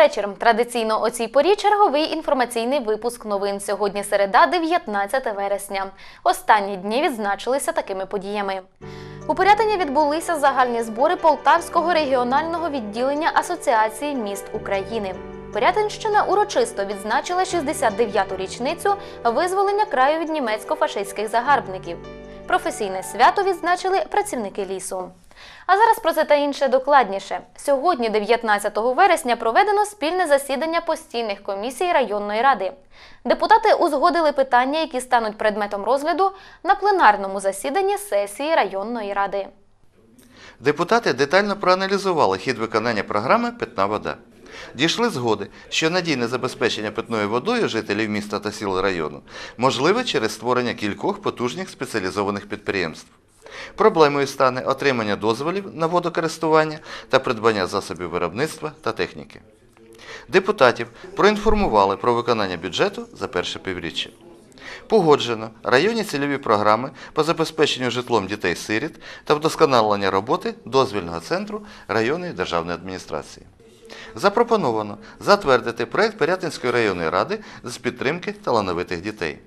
Вечір. Традиційно о цій порі черговий інформаційний випуск новин. Сьогодні середа, 19 вересня. Останні дні відзначилися такими подіями. У Порятині відбулися загальні збори Полтавського регіонального відділення Асоціації міст України. Порятинщина урочисто відзначила 69-ту річницю визволення краю від німецько-фашистських загарбників. Професійне свято відзначили працівники лісу. А зараз про це та інше докладніше. Сьогодні, 19 вересня, проведено спільне засідання постійних комісій районної ради. Депутати узгодили питання, які стануть предметом розгляду на пленарному засіданні сесії районної ради. Депутати детально проаналізували хід виконання програми Питна вода. Дійшли згоди, що надійне забезпечення питною водою жителів міста та сіл району можливе через створення кількох потужних спеціалізованих підприємств. Проблемою стане отримання дозволів на водокористування та придбання засобів виробництва та техніки. Депутатів проінформували про виконання бюджету за перше півріччя. Погоджено районні цільові програми по забезпеченню житлом дітей-сиріт та вдосконалення роботи дозвільного центру районної державної адміністрації. Запропоновано затвердити проект Пирятинської районної ради з підтримки талановитих дітей.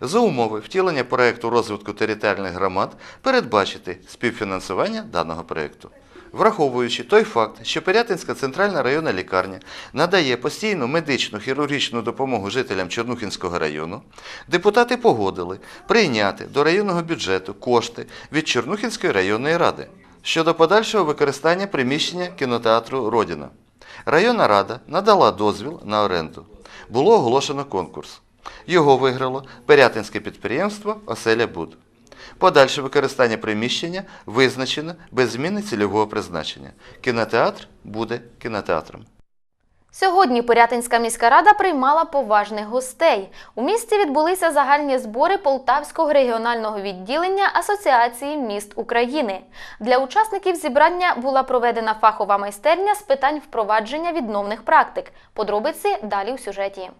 За умови втілення проекту розвитку територіальних громад передбачити співфінансування даного проекту. Враховуючи той факт, що Пирятинська центральна районна лікарня надає постійну медичну хірургічну допомогу жителям Чорнухінського району, депутати погодили прийняти до районного бюджету кошти від Чорнухінської районної ради щодо подальшого використання приміщення кінотеатру Родіна. Районна рада надала дозвіл на оренду. Було оголошено конкурс. Його виграло Пирятинське підприємство Оселя Буд. Подальше використання приміщення визначено без зміни цільового призначення. Кінотеатр буде кінотеатром. Сьогодні Порятинська міська рада приймала поважних гостей. У місті відбулися загальні збори Полтавського регіонального відділення Асоціації міст України. Для учасників зібрання була проведена фахова майстерня з питань впровадження відновних практик. Подробиці далі у сюжеті.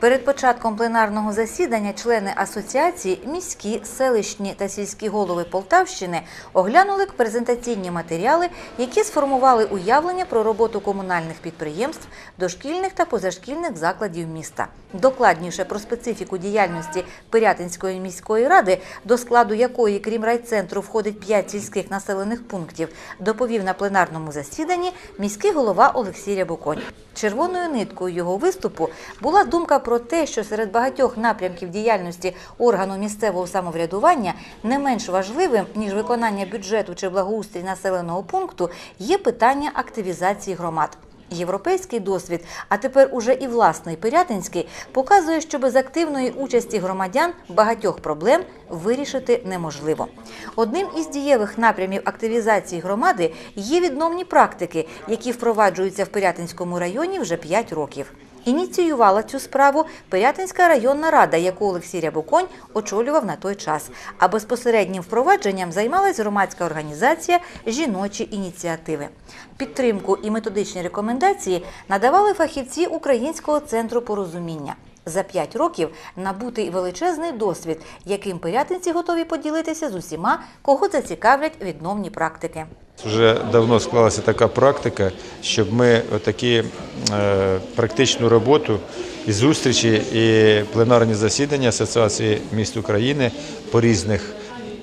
Перед початком пленарного засідання члени асоціації, міські, селищні та сільські голови Полтавщини оглянули презентаційні матеріали, які сформували уявлення про роботу комунальних підприємств, дошкільних та позашкільних закладів міста. Докладніше про специфіку діяльності Пирятинської міської ради, до складу якої, крім райцентру, входить 5 сільських населених пунктів, доповів на пленарному засіданні міський голова Олексій Рябоконь. Червоною ниткою його виступу була думка про те, що серед багатьох напрямків діяльності органу місцевого самоврядування не менш важливим ніж виконання бюджету чи благоустрій населеного пункту є питання активізації громад. Європейський досвід, а тепер уже і власний Пирятинський, показує, що без активної участі громадян багатьох проблем вирішити неможливо. Одним із дієвих напрямів активізації громади є відновні практики, які впроваджуються в Пирятинському районі вже 5 років. Ініціювала цю справу Пирятинська районна рада, яку Олексій Рябоконь очолював на той час. А безпосереднім впровадженням займалась громадська організація Жіночі ініціативи. Підтримку і методичні рекомендації надавали фахівці Українського центру порозуміння. За п'ять років набутий величезний досвід, яким пирятинці готові поділитися з усіма, кого зацікавлять відновні практики. Вже давно склалася така практика, щоб ми такі е, практичну роботу і зустрічі, і пленарні засідання Асоціації міст України по різних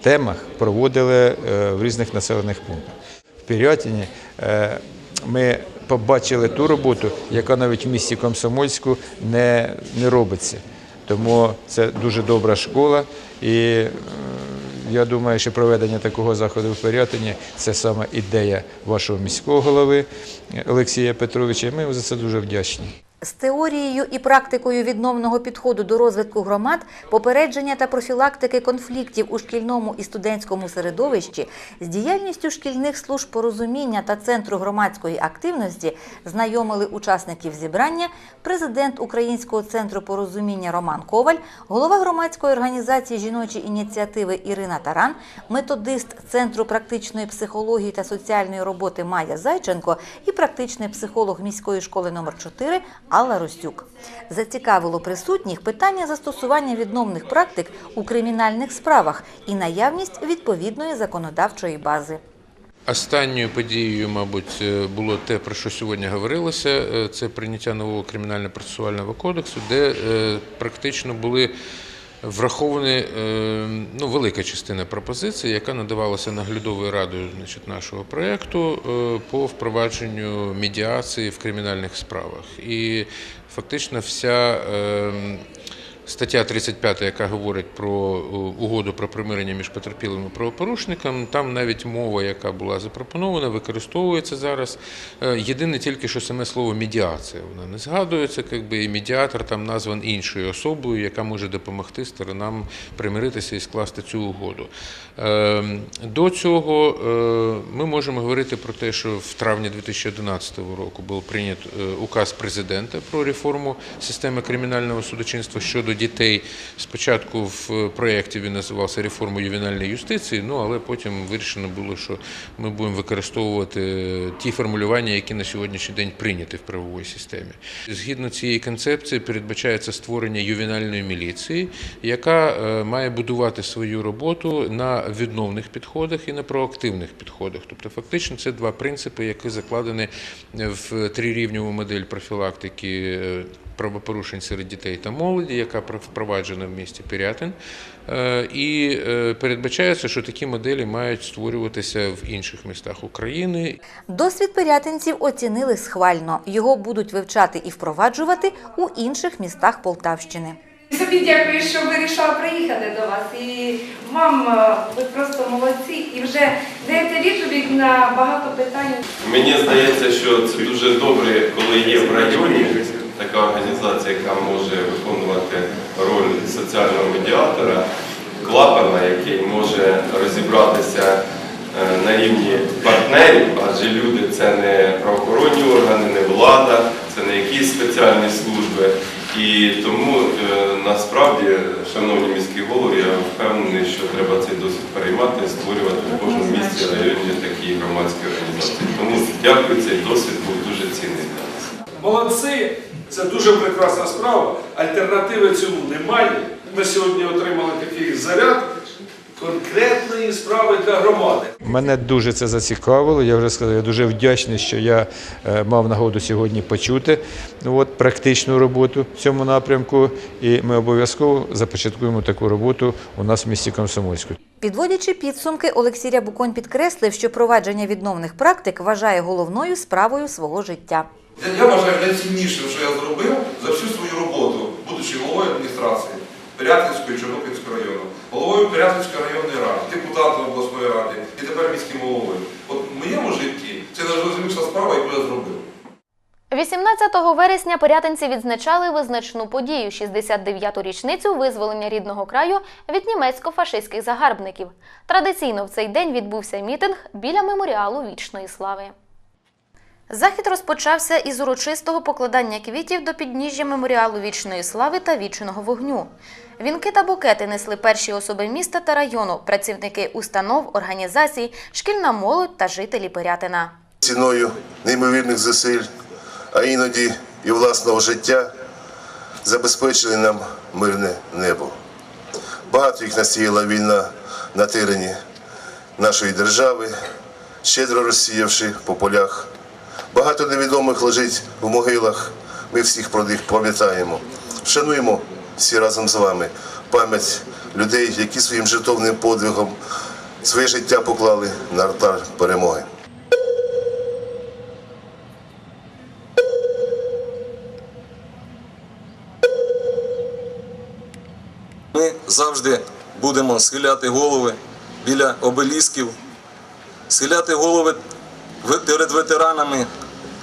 темах проводили е, в різних населених пунктах. В Пірятині е, ми побачили ту роботу, яка навіть в місті Комсомольську не, не робиться. Тому це дуже добра школа і я думаю, що проведення такого заходу в Пирятині – це саме ідея вашого міського голови Олексія Петровича. Ми за це дуже вдячні. З теорією і практикою відновного підходу до розвитку громад, попередження та профілактики конфліктів у шкільному і студентському середовищі, з діяльністю шкільних служб порозуміння та центру громадської активності знайомили учасників зібрання президент Українського центру порозуміння Роман Коваль, голова громадської організації жіночі ініціативи Ірина Таран, методист Центру практичної психології та соціальної роботи Майя Зайченко і практичний психолог міської школи номер 4 Алла Ростюк. Зацікавило присутніх питання застосування відновних практик у кримінальних справах і наявність відповідної законодавчої бази. Останньою подією, мабуть, е, було те, про що сьогодні говорилося. Е, Це прийняття нового кримінально-процесуального кодексу, де е, практично були враховані е, ну, велика частина пропозицій, яка надавалася наглядовою радою значить, нашого проєкту е, по впровадженню медіації в кримінальних справах. І фактично вся. Стаття 35, яка говорить про е, угоду про примирення між потерпілими правопорушниками, там навіть мова, яка була запропонована, використовується зараз. Е, Єдине тільки, що саме слово медіація вона не згадується, якби і медіатор там назван іншою особою, яка може допомогти сторонам примиритися і скласти цю угоду. Е, До цього ми можемо говорити про те, що в травні 2011 року був прийнят указ президента про реформу системи кримінального судочинства щодо дітей. Спочатку в е, проєкті він називався реформа ювенальної юстиції, ну але потім вирішено було, що ми будемо використовувати е, ті формулювання, які на сьогоднішній день прийняті в правовій системі. Згідно цієї концепції передбачається створення ювенальної міліції, яка е, має будувати свою роботу на відновних підходах і на проактивних підходах. Тобто, фактично, це два принципи, які закладені в трирівневу модель профілактики. Правопорушень серед дітей та молоді, яка впроваджена в місті Пирятин, Е, і е, передбачається, що такі моделі мають створюватися в інших містах України Досвід пирятинців оцінили схвально. Його будуть вивчати і впроваджувати у інших містах Полтавщини. Собі дякую, що вирішила приїхати до вас. І вам е, ви просто молодці і вже даєте відповідь на багато питань. Мені здається, що це дуже добре, коли є в районі така організація, яка може виконувати роль соціального медіатора, клапана, який може розібратися е, на рівні партнерів, адже люди це не правоохоронні органи, не влада, це не якісь спеціальні служби. І тому е, насправді, шановні міські голови, я впевнений, що треба цей досвід переймати, створювати в кожному місті районі такі громадські організації. Тому дякую, цей досвід був дуже цінний. Молодці, це дуже прекрасна справа. Альтернативи цьому немає. Ми сьогодні отримали такий заряд конкретної справи для громади. Мене дуже це зацікавило. Я вже сказав, я дуже вдячний, що я е, мав нагоду сьогодні почути ну, от, практичну роботу в цьому напрямку. І ми обов'язково започаткуємо таку роботу у нас в місті Комсомольську. Підводячи підсумки, Олексій Рябуконь підкреслив, що провадження відновних практик вважає головною справою свого життя. Я, я вважаю найціннішим, що я зробив за всю свою роботу, будучи головою адміністрації Пирятинської Чорнобильського району, головою Пирятинської районної ради, депутатом обласної ради і тепер міським головою. От в моєму житті це найважливіша справа, яку я зробив. 18 вересня порятинці відзначали визначну подію 69-ту річницю визволення рідного краю від німецько-фашистських загарбників. Традиційно в цей день відбувся мітинг біля меморіалу вічної слави. Захід розпочався із урочистого покладання квітів до підніжжя меморіалу вічної слави та вічного вогню. Вінки та букети несли перші особи міста та району, працівники установ, організацій, шкільна молодь та жителі Пирятина. ціною неймовірних зусиль, а іноді і власного життя забезпечили нам мирне небо. Багато їх насіяла війна на терені нашої держави, щедро розсіявши по полях. Багато невідомих лежить в могилах. Ми всіх про них пам'ятаємо. Вшануємо всі разом з вами пам'ять людей, які своїм жертовним подвигом своє життя поклали на алтар перемоги. Ми завжди будемо схиляти голови біля обелісків, схиляти голови ви- перед ветеранами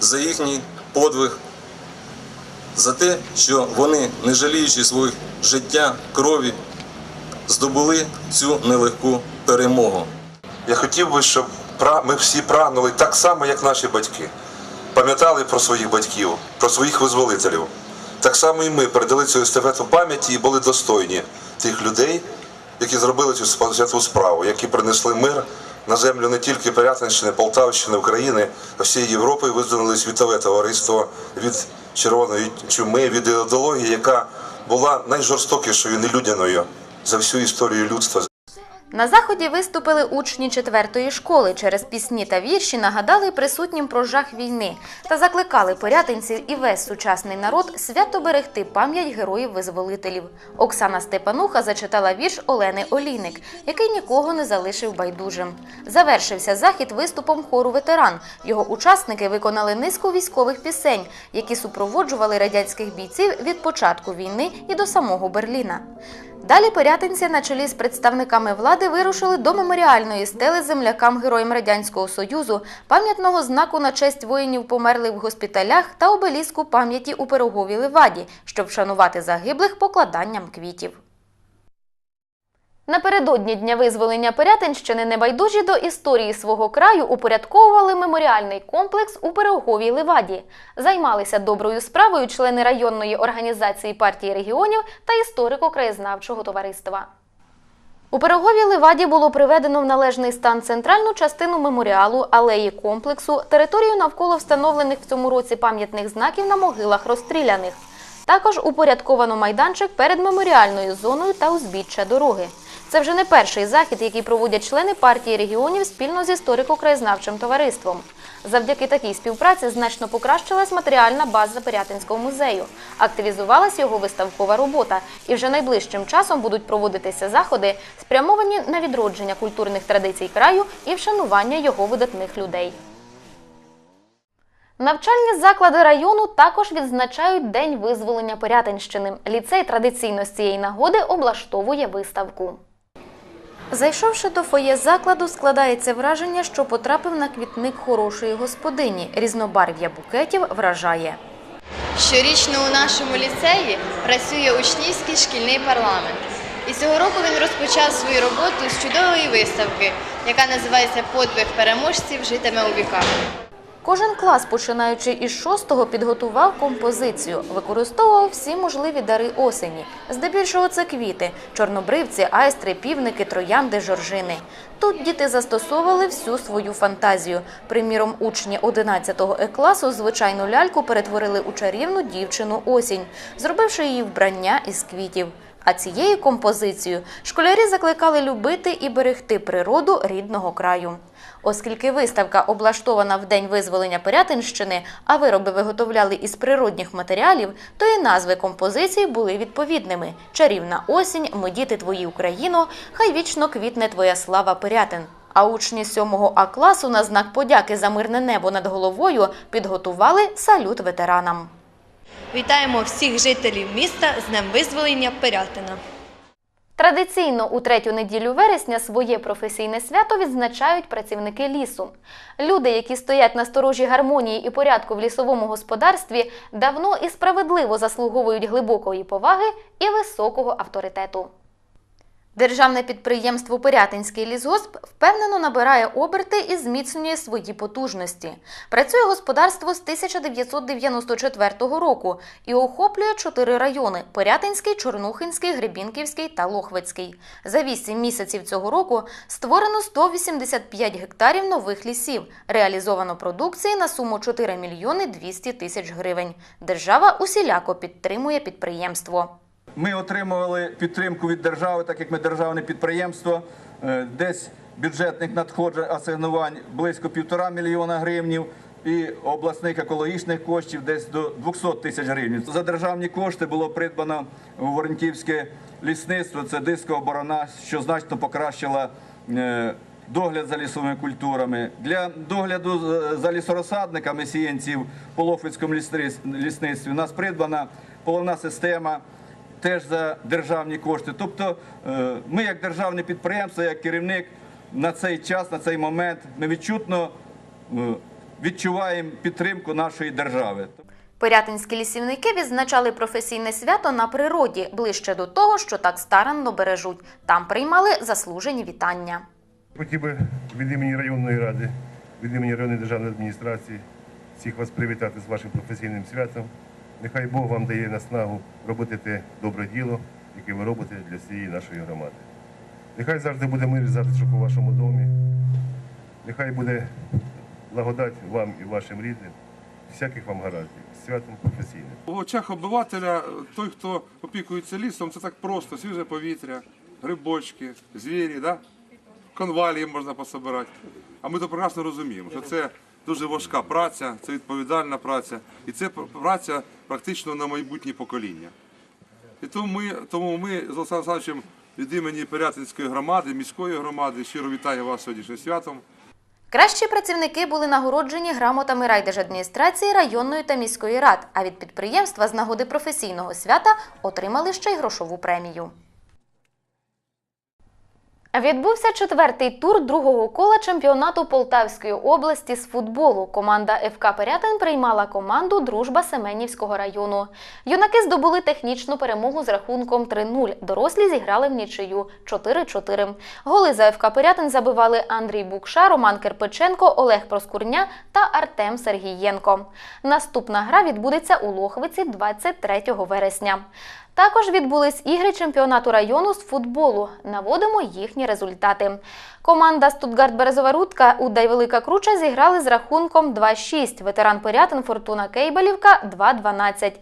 за їхній подвиг, за те, що вони, не жаліючи своїх життя, крові, здобули цю нелегку перемогу. Я хотів би, щоб ми всі прагнули так само, як наші батьки. Пам'ятали про своїх батьків, про своїх визволителів. Так само і ми передали цю естафету пам'яті і були достойні тих людей, які зробили цю святу справу, які принесли мир на землю не тільки Пирятинщини, Полтавщини, України, а всієї Європи визволили світове товариство від червоної чуми, від ідеології, яка була найжорстокішою, нелюдяною за всю історію людства. На заході виступили учні четвертої школи. Через пісні та вірші нагадали присутнім про жах війни та закликали порятинців і весь сучасний народ свято берегти пам'ять героїв-визволителів. Оксана Степануха зачитала вірш Олени Олійник, який нікого не залишив байдужим. Завершився захід виступом хору ветеран. Його учасники виконали низку військових пісень, які супроводжували радянських бійців від початку війни і до самого Берліна. Далі порятинці на чолі з представниками влади вирушили до меморіальної стели землякам героям Радянського Союзу, пам'ятного знаку на честь воїнів померлих в госпіталях та обеліску пам'яті у Пироговій Леваді, щоб вшанувати загиблих покладанням квітів. Напередодні Дня визволення Пирятинщини небайдужі до історії свого краю упорядковували меморіальний комплекс у Пироговій Леваді. Займалися доброю справою члени районної організації партії регіонів та історико-краєзнавчого товариства. У Пироговій Леваді було приведено в належний стан центральну частину меморіалу, алеї комплексу, територію навколо встановлених в цьому році пам'ятних знаків на могилах розстріляних. Також упорядковано майданчик перед меморіальною зоною та узбіччя дороги. Це вже не перший захід, який проводять члени партії регіонів спільно з історико-краєзнавчим товариством. Завдяки такій співпраці значно покращилась матеріальна база Пирятинського музею, активізувалась його виставкова робота, і вже найближчим часом будуть проводитися заходи, спрямовані на відродження культурних традицій краю і вшанування його видатних людей. Навчальні заклади району також відзначають День визволення Пирятинщини. Ліцей традиційно з цієї нагоди облаштовує виставку. Зайшовши до фоє закладу, складається враження, що потрапив на квітник хорошої господині. Різнобарв'я букетів вражає. Щорічно у нашому ліцеї працює учнівський шкільний парламент. І цього року він розпочав свою роботу з чудової виставки, яка називається Подвиг переможців житиме у віках. Кожен клас, починаючи із шостого, підготував композицію, використовував всі можливі дари осені. Здебільшого це квіти, чорнобривці, айстри, півники, троянди, жоржини. Тут діти застосовували всю свою фантазію. Приміром, учні 11-го Е-класу звичайну ляльку перетворили у чарівну дівчину осінь, зробивши її вбрання із квітів. А цією композицією школярі закликали любити і берегти природу рідного краю. Оскільки виставка облаштована в день визволення Пирятинщини, а вироби виготовляли із природних матеріалів, то і назви композицій були відповідними: Чарівна осінь, ми діти твої Україно, хай вічно квітне твоя слава Пирятин. А учні 7 А класу на знак подяки за мирне небо над головою підготували салют ветеранам. Вітаємо всіх жителів міста з Днем визволення Пирятина. Традиційно у третю неділю вересня своє професійне свято відзначають працівники лісу. Люди, які стоять на сторожі гармонії і порядку в лісовому господарстві, давно і справедливо заслуговують глибокої поваги і високого авторитету. Державне підприємство Пирятинський лісгосп впевнено набирає оберти і зміцнює свої потужності. Працює господарство з 1994 року і охоплює чотири райони: Пирятинський, Чорнухинський, Гребінківський та Лохвицький. За вісім місяців цього року створено 185 гектарів нових лісів. Реалізовано продукції на суму 4 мільйони 200 тисяч гривень. Держава усіляко підтримує підприємство. Ми отримували підтримку від держави, так як ми державне підприємство. Е, Десь бюджетних надходжень асигнувань близько півтора мільйона гривнів і обласних екологічних коштів десь до 200 тисяч гривень. За державні кошти було придбано Воронківське лісництво, це дискова борона, що значно покращила е, догляд за лісовими культурами. Для догляду за лісорозсадниками сіянців по Лохвицькому лісниц- лісництві у нас придбана поливна система теж за державні кошти. Тобто е, ми, як державне підприємство, як керівник, на цей час, на цей момент, ми відчутно е, відчуваємо підтримку нашої держави. Пирятинські лісівники відзначали професійне свято на природі, ближче до того, що так старанно бережуть. Там приймали заслужені вітання. Хотів би від імені районної ради, від імені районної державної адміністрації всіх вас привітати з вашим професійним святом. Нехай Бог вам дає наснагу робити те добре діло, яке ви робите для всієї нашої громади. Нехай завжди буде мир і затишок у вашому домі. Нехай буде благодать вам і вашим рідним. Всяких вам гараздів. З Святом професійним. У очах обивателя той, хто опікується лісом, це так просто, свіже повітря, грибочки, звірі, да? конвалії можна пособирати. А ми то прекрасно розуміємо, що це дуже важка праця, це відповідальна праця, і це праця практично на майбутнє покоління. І тому ми, тому ми з Олександром Олександровичем від імені Пирятинської громади, міської громади щиро вітаю вас сьогоднішнім святом. Кращі працівники були нагороджені грамотами райдержадміністрації районної та міської рад, а від підприємства з нагоди професійного свята отримали ще й грошову премію. Відбувся четвертий тур другого кола чемпіонату Полтавської області з футболу. Команда ФК Пирятин приймала команду Дружба Семенівського району. Юнаки здобули технічну перемогу з рахунком 3-0. Дорослі зіграли в нічию 4-4. Голи за ФК Пирятин забивали Андрій Букша, Роман Кирпиченко, Олег Проскурня та Артем Сергієнко. Наступна гра відбудеться у Лохвиці 23 вересня. Також відбулись ігри чемпіонату району з футболу. Наводимо їхні результати. Команда Стутгарт Березова Рудка Удай Велика Круча зіграли з рахунком 2-6. Ветеран Пирятин Фортуна Кейбелівка 2-12.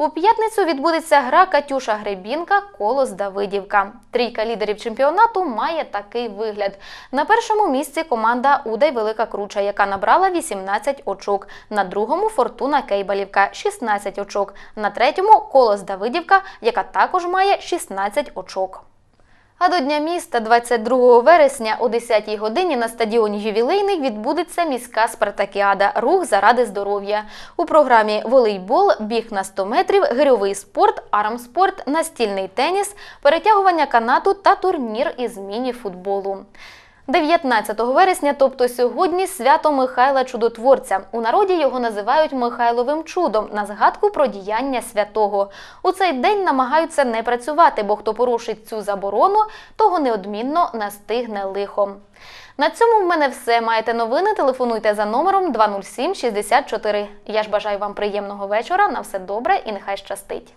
У п'ятницю відбудеться гра Катюша Гребінка Колос Давидівка. Трійка лідерів чемпіонату має такий вигляд. На першому місці команда Удай Велика Круча, яка набрала 18 очок. На другому Фортуна Кейбалівка 16 очок. На третьому Колос Давидівка, яка також має 16 очок. А до Дня міста 22 вересня о 10 годині на стадіоні Ювілейний відбудеться міська спартакіада Рух заради здоров'я. У програмі волейбол, біг на 100 метрів, гирьовий спорт, армспорт, настільний теніс, перетягування канату та турнір із міні-футболу. 19 вересня, тобто сьогодні, свято Михайла Чудотворця. У народі його називають Михайловим чудом на згадку про діяння святого. У цей день намагаються не працювати, бо хто порушить цю заборону, того неодмінно настигне лихо. На цьому в мене все. Маєте новини? Телефонуйте за номером 207 64. Я ж бажаю вам приємного вечора. На все добре і нехай щастить.